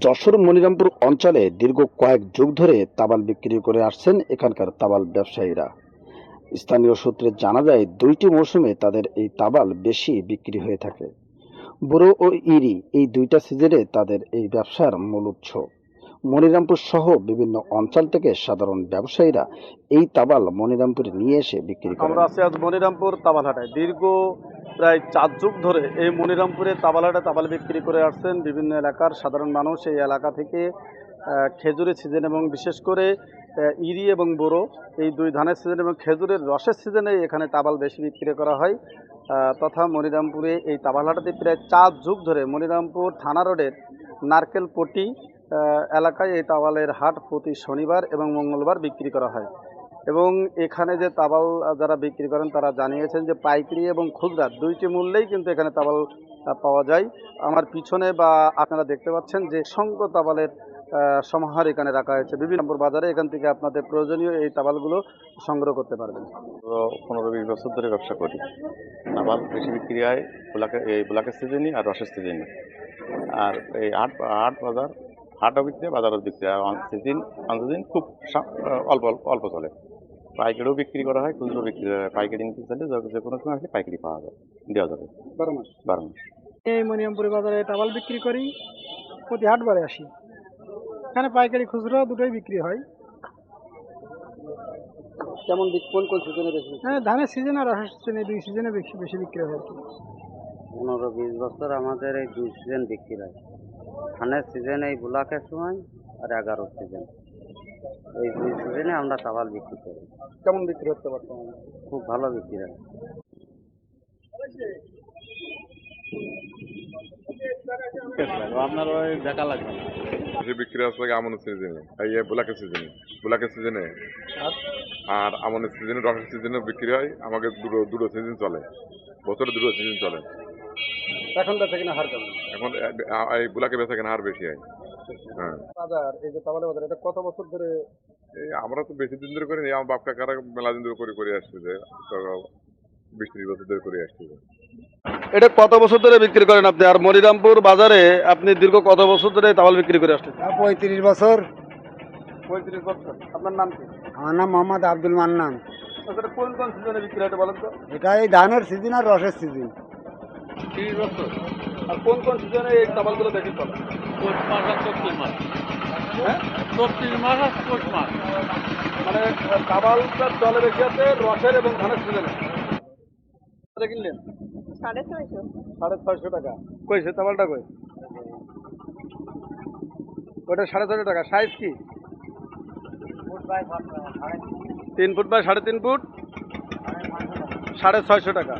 যশোর মনিরামপুর অঞ্চলে দীর্ঘ কয়েক যুগ ধরে তাবাল বিক্রি করে আসছেন এখানকার তাবাল ব্যবসায়ীরা। স্থানীয় সূত্রে জানা যায়, দুইটি মৌসুমে তাদের এই তাবাল বেশি বিক্রি হয়ে থাকে। বুড়ো ও ইরি এই দুইটা সিজনে তাদের এই ব্যবসার মূল উৎস। মনিরামপুর সহ বিভিন্ন অঞ্চল থেকে সাধারণ ব্যবসায়ীরা এই তাবাল মনিরামপুরে নিয়ে এসে বিক্রি করেন। আমরা আছি আজ মনিরামপুর তাবালহাটায় দীর্ঘ প্রায় চার যুগ ধরে এই মনিরামপুরে তাবালহাটায় তাবাল বিক্রি করে আসছেন বিভিন্ন এলাকার সাধারণ মানুষ এই এলাকা থেকে খেজুরের সিজন এবং বিশেষ করে ইরি এবং বোরো এই দুই ধানের সিজন এবং খেজুরের রসের সিজনে এখানে তাবাল বেশি বিক্রি করা হয়। তথা মনিরামপুরে এই তাবালহাটাতে প্রায় চার যুগ ধরে মনিরামপুর থানা রোডের নারকেল পটি এলাকায় এই তাবালের হাট প্রতি শনিবার এবং মঙ্গলবার বিক্রি করা হয়। এবং এখানে যে তাবাল যারা বিক্রি করেন, তারা জানিয়েছেন যে পাইকারি এবং খুচরা দুইটি মূল্যেই কিন্তু এখানে তাবাল পাওয়া যায়। আমার পিছনে বা আপনারা দেখতে পাচ্ছেন যে সংখ্য তাবালের সমাহার এখানে রাখা হয়েছে। বিভিন্ন নম্বর বাজারে এখান থেকে আপনাদের প্রয়োজনীয় এই তাবালগুলো সংগ্রহ করতে পারবেন। পনেরো বিশ বছর ধরে ব্যবসা করি। আবার বেশি বিক্রি হয় ব্লাকে এই ব্লাকের সিজনই আর রসের সিজনই আর এই আট হাট বাজার হাটও বিক্রি হয় বাজারও বিক্রি হয় সিজন সিজন খুব অল্প অল্প অল্প চলে। পাইকারিও বিক্রি করা হয় খুচরো বিক্রি করা হয় পাইকারি নিতে চাইলে যে- যে কোনো সময় আসলে পাইকারি পাওয়া যায় দেওয়া যাবে। বারো মাস। বারো মাস। এই মনিরামপুরে বাজারে টাওয়াল বিক্রি করি প্রতি হাটবারে আসি। এখানে পাইকারি খুচরো দুটোই বিক্রি হয়। কেমন কোন কোন সিজনে বেশি হ্যাঁ ধানের সিজন আর সিজনে দুই সিজনে বেশি বেশি বিক্রি হয় আর কি। পনেরো বিশ বছর আমাদের এই দুই সিজন বিক্রি হয়। ধানের সিজন এই ব্লকের সময় আর এগারো সিজন এই দুই সিজনে আমরা তাবাল বিক্রি করি। কেমন বিক্রি হতে বর্তমানে? খুব ভালো বিক্রি হয়। আপনার ওই দেখা লাগবে বেশি বিক্রি হচ্ছে লাগে আমনের সিজনে এই ব্ল্যাকের সিজনে ব্ল্যাকের সিজনে আর? আমনের সিজনে রসের সিজনে বিক্রি হয়। আমাকে দুটো দুটো সিজন চলে। বছরে দুটো সিজন চলে। এখন বেচা কিনা হার কেমন? এখন এই ব্ল্যাকে বেচা কেনা আর বেশি হয়। হ্যাঁ। বাজার এই যে তাবালের বাজার এটা কত বছর ধরে? এই আমরা তো বেশি দিন ধরে করিনি আমার বাপ কাকারা মেলা দিন ধরে করে করে আসছে যে বিশ ত্রিশ বছর ধরে করে আসছে এটা কত বছর ধরে বিক্রি করেন আপনি? আর মনিরামপুর বাজারে আপনি দীর্ঘ কত বছর ধরে তাওয়াল বিক্রি করে আসছেন? পঁয়ত্রিশ বছর। পঁয়ত্রিশ বছর। আপনার নাম কি? আমার নাম মোহাম্মদ আব্দুল মান্নান। আচ্ছা, কোন কোন সিজনে বিক্রি হয় এটা বলেন তো? এটা এই ধানের সিজন আর রসের সিজন তিরিশ বছর। আর কোন কোন সিজনে এই তাবালগুলো বেশি চলে হ্যাঁ? মানে তাবালটা চলে বেশি আছে রসের এবং ধানের সিজনে কিনলেন? সাড়ে ছয়শো। সাড়ে ছয়শো টাকা। কই সে তাবালটা কই? ওটা সাড়ে ছয়শো টাকা। সাইজ কি? তিন। ফুট বাই সাড়ে তিন ফুট? সাড়ে ছয়শো টাকা।